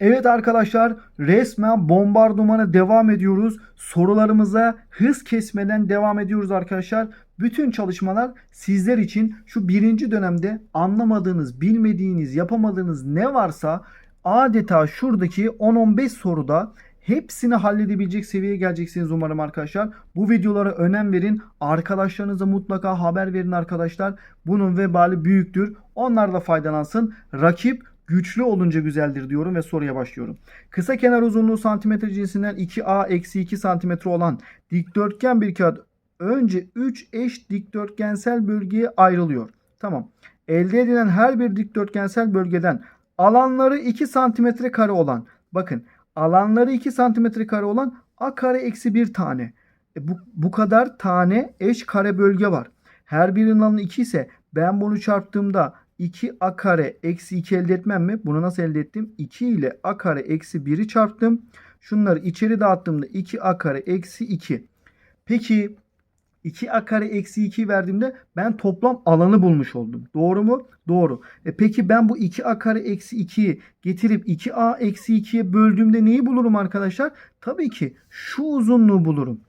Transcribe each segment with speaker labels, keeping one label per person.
Speaker 1: Evet arkadaşlar resmen bombardımana devam ediyoruz. Sorularımıza hız kesmeden devam ediyoruz arkadaşlar. Bütün çalışmalar sizler için şu birinci dönemde anlamadığınız, bilmediğiniz, yapamadığınız ne varsa adeta şuradaki 10-15 soruda hepsini halledebilecek seviyeye geleceksiniz umarım arkadaşlar. Bu videolara önem verin. Arkadaşlarınıza mutlaka haber verin arkadaşlar. Bunun vebali büyüktür. Onlar da faydalansın. Rakip güçlü olunca güzeldir diyorum ve soruya başlıyorum. Kısa kenar uzunluğu santimetre cinsinden 2a eksi 2 santimetre olan dikdörtgen bir kağıt önce 3 eş dikdörtgensel bölgeye ayrılıyor. Tamam. Elde edilen her bir dikdörtgensel bölgeden alanları 2 santimetre kare olan bakın alanları 2 santimetre kare olan a kare eksi 1 tane. E bu, bu kadar tane eş kare bölge var. Her birinin alanı 2 ise ben bunu çarptığımda 2a kare eksi 2 elde etmem mi? Bunu nasıl elde ettim? 2 ile a kare eksi 1'i çarptım. Şunları içeri dağıttığımda 2a kare eksi 2. Peki 2a kare eksi 2 verdiğimde ben toplam alanı bulmuş oldum. Doğru mu? Doğru. E peki ben bu 2a kare eksi 2'yi getirip 2a eksi 2'ye böldüğümde neyi bulurum arkadaşlar? Tabii ki şu uzunluğu bulurum.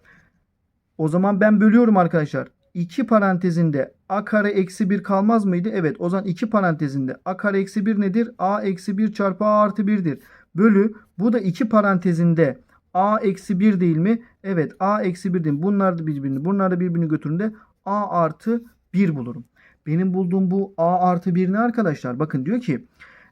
Speaker 1: O zaman ben bölüyorum arkadaşlar. 2 parantezinde a kare eksi 1 kalmaz mıydı? Evet o zaman 2 parantezinde a kare eksi 1 nedir? a eksi 1 çarpı a artı 1'dir. Bölü bu da 2 parantezinde a eksi 1 değil mi? Evet a eksi 1 değil mi? Bunlar da birbirini bunlar da birbirini götüründe a artı 1 bulurum. Benim bulduğum bu a artı 1 ne arkadaşlar? Bakın diyor ki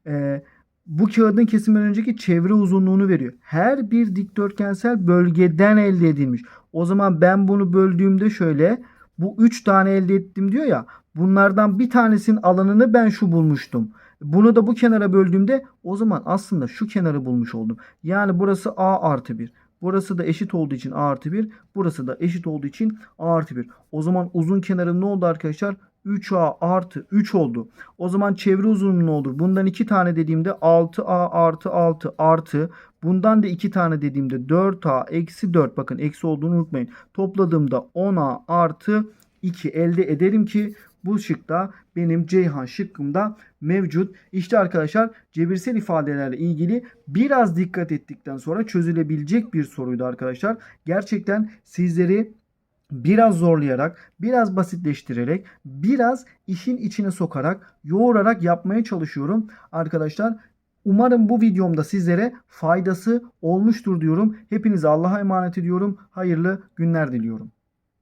Speaker 1: e, bu kağıdın kesiminden önceki çevre uzunluğunu veriyor. Her bir dikdörtgensel bölgeden elde edilmiş. O zaman ben bunu böldüğümde şöyle bu 3 tane elde ettim diyor ya. Bunlardan bir tanesinin alanını ben şu bulmuştum. Bunu da bu kenara böldüğümde o zaman aslında şu kenarı bulmuş oldum. Yani burası a artı 1. Burası da eşit olduğu için a artı 1. Burası da eşit olduğu için a artı 1. O zaman uzun kenarı ne oldu arkadaşlar? 3a artı 3 oldu. O zaman çevre uzunluğu olur? Bundan 2 tane dediğimde 6a artı 6 artı bundan da 2 tane dediğimde 4a eksi 4 bakın eksi olduğunu unutmayın. Topladığımda 10a artı 2 elde ederim ki bu şıkta benim Ceyhan şıkkımda mevcut. İşte arkadaşlar cebirsel ifadelerle ilgili biraz dikkat ettikten sonra çözülebilecek bir soruydu arkadaşlar. Gerçekten sizleri biraz zorlayarak, biraz basitleştirerek, biraz işin içine sokarak, yoğurarak yapmaya çalışıyorum arkadaşlar. Umarım bu videomda sizlere faydası olmuştur diyorum. Hepinize Allah'a emanet ediyorum. Hayırlı günler diliyorum.